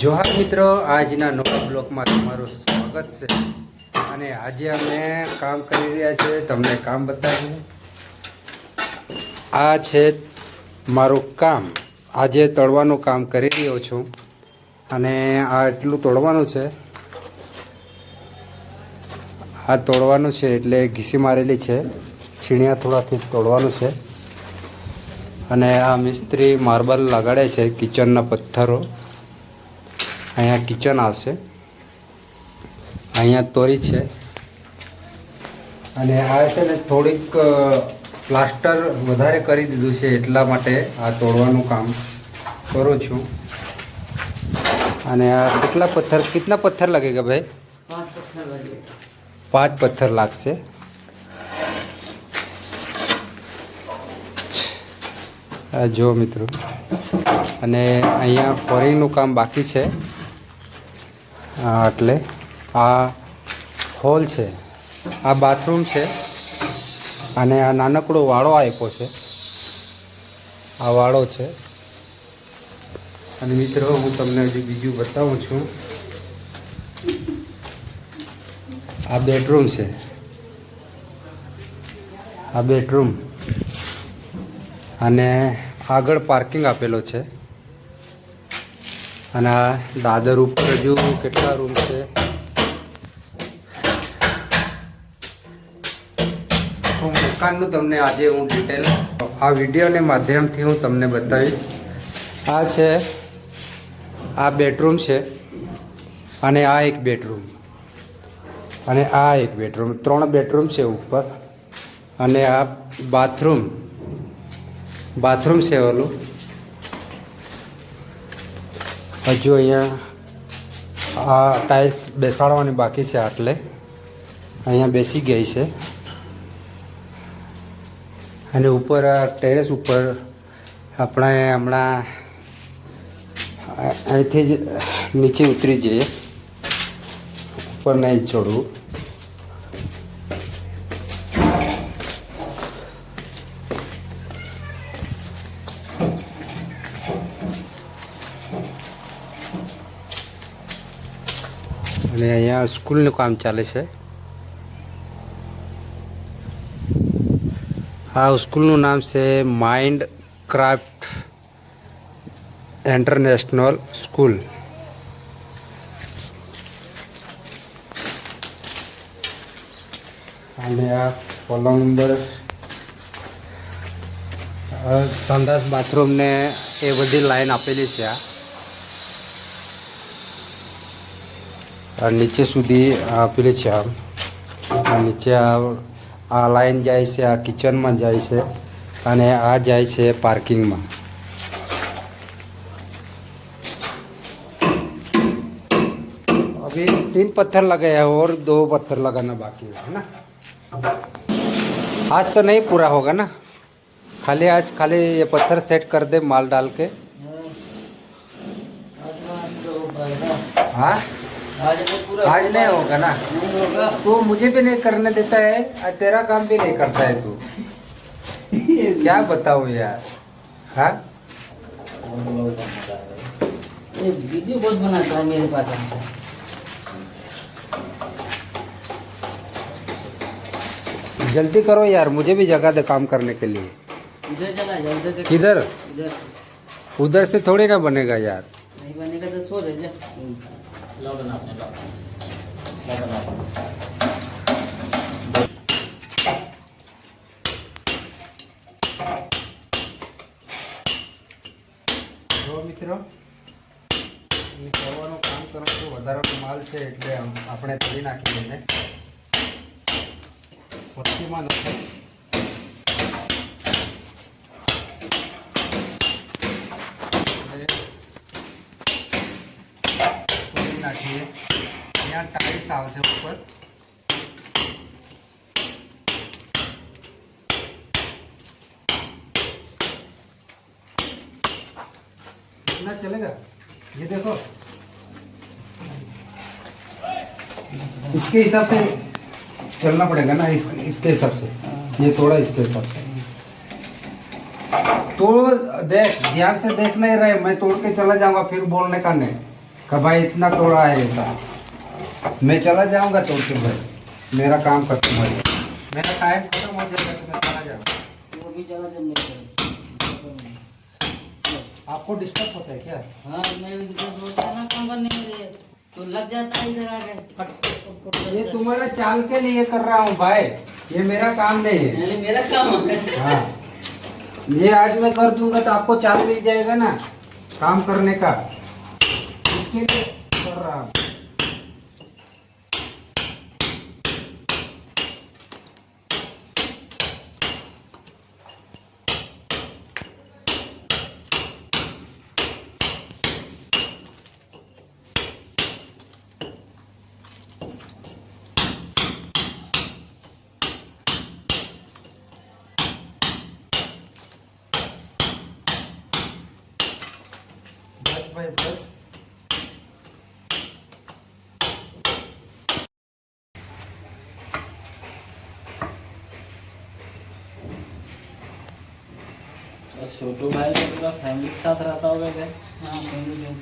જોહાર મિત્રો, આજના નવા બ્લોકમાં તમારું સ્વાગત છે. અને આજે અમે કામ કરી રહ્યા છીએ, તમને કામ બતાવ્યું આ છે મારું કામ. આજે તળવાનું કામ કરી રહ્યો છું. અને આ એટલું તોડવાનું છે. આ તોડવાનું છે એટલે ઘીસી મારેલી છે. છીણિયા થોડાથી તોડવાનું છે. અને આ મિસ્ત્રી માર્બલ લગાડે છે કિચનના પથ્થરો. અહીંયા કિચન આવશે. અહીંયા તોરી છે. અને આ છે ને થોડીક પ્લાસ્ટર વધારે કરી દીધું છે એટલા માટે આ તોડવાનું કામ કરું છું. અને આ કેટલા પથ્થર કેટલા પથ્થર લાગે કે ભાઈ? પાંચ પથ્થર લાગશે. જુઓ મિત્રો. અને અહીંયા ફોરિંગનું કામ બાકી છે. એટલે આ હોલ છે, આ બાથરૂમ છે અને આ નાનકડો વાળો આપ્યો છે. આ વાળો છે. અને મિત્રો, હું તમને હજી બીજું બતાવું છું. આ બેડરૂમ છે. આ બેડરૂમ. અને આગળ પાર્કિંગ આપેલો છે. અને આ દાદર ઉપર હજુ કેટલા રૂમ છે? હું મકાનનું તમને આજે હું ડિટેલ આ વિડીયોને માધ્યમથી હું તમને બતાવીશ. આ છે, આ બેડરૂમ છે અને આ એક બેડરૂમ અને આ એક બેડરૂમ ત્રણ બેડરૂમ છે ઉપર અને આ બાથરૂમ બાથરૂમ છે ઓલું. હજુ અહીંયા આ ટાઇલ્સ બેસાડવાની બાકી છે આટલે. અહીંયા બેસી ગઈ છે. અને ઉપર ટેરેસ ઉપર આપણે હમણાં અહીંથી જ નીચે ઉતરી જઈએ. ઉપર નહીં ચડવું અને અહીંયા સ્કૂલનું કામ ચાલે છે. આ સ્કૂલનું નામ છે માઇન્ડ ક્રાફ્ટ ઇન્ટરનેશનલ સ્કૂલ અને આ પલંગ નંબર સંદાસ બાથરૂમને એ બધી લાઈન આપેલી છે આ. આ નીચે સુધી આપેલી છે આમ આ નીચે આ આ લાઈન જાય છે આ કિચનમાં જાય છે અને આ જાય છે પાર્કિંગમાં अभी तीन पत्थर लगे हैं और दो पत्थर लगाना बाकी है ना आज तो नहीं पूरा होगा ना खाली आज खाली ये पत्थर सेट कर दे माल डाल के हाँ आज नहीं होगा ना? नहीं होगा तू मुझे भी नहीं करने देता है और तेरा काम भी नहीं करता है तू। क्या बताओ यार? हाँ? वीडियो बहुत बनाता है मेरे पास जल्दी करो यार मुझे भी जगह दे काम करने के लिए। इधर किधर? इधर। उधर से थोड़ी ना बनेगा यार। नहीं बनेगा तो सो रहे जा। જો મિત્રો, એ કરવાનું કામ કરો તો વધારાનો માલ છે એટલે આપણે તળી નાખી દઈએ. પત્તીમાં साल से ऊपर। इतना चलेगा? ये देखो। इसके हिसाब से चलना पड़ेगा ना इस, इसके हिसाब से। ये थोड़ा इसके हिसाब से। तो देख ध्यान से देख नहीं रहे मैं तोड़ के चला जाऊँगा फिर बोलने का नहीं। का भाई इतना तोड़ा है ऐसा मैं चला जाऊँगा तोड़ के भाई मेरा काम खत्म हो जाएगा मेरा टाइम खत्म हो जाएगा तो मैं चला जाऊँगा। वो भी चला जब मेरे आपको डिस्टर्ब होता है क्या? हाँ मैं सोचता है ना काम करने के लिए तो लग जाता है इधर फट ये तुम्हारा चाल के लिए कर रहा हूँ भाई। ये मेरा काम नहीं है। यानी मेरा काम है। हाँ। ये आज मैं कर दूँगा तो आपको चाल मिल जाएगा ना काम करने का। इसके लिए कर रहा हूँ। छोटू भाई तो पूरा फैमिली के साथ रहता होगा हाँ जो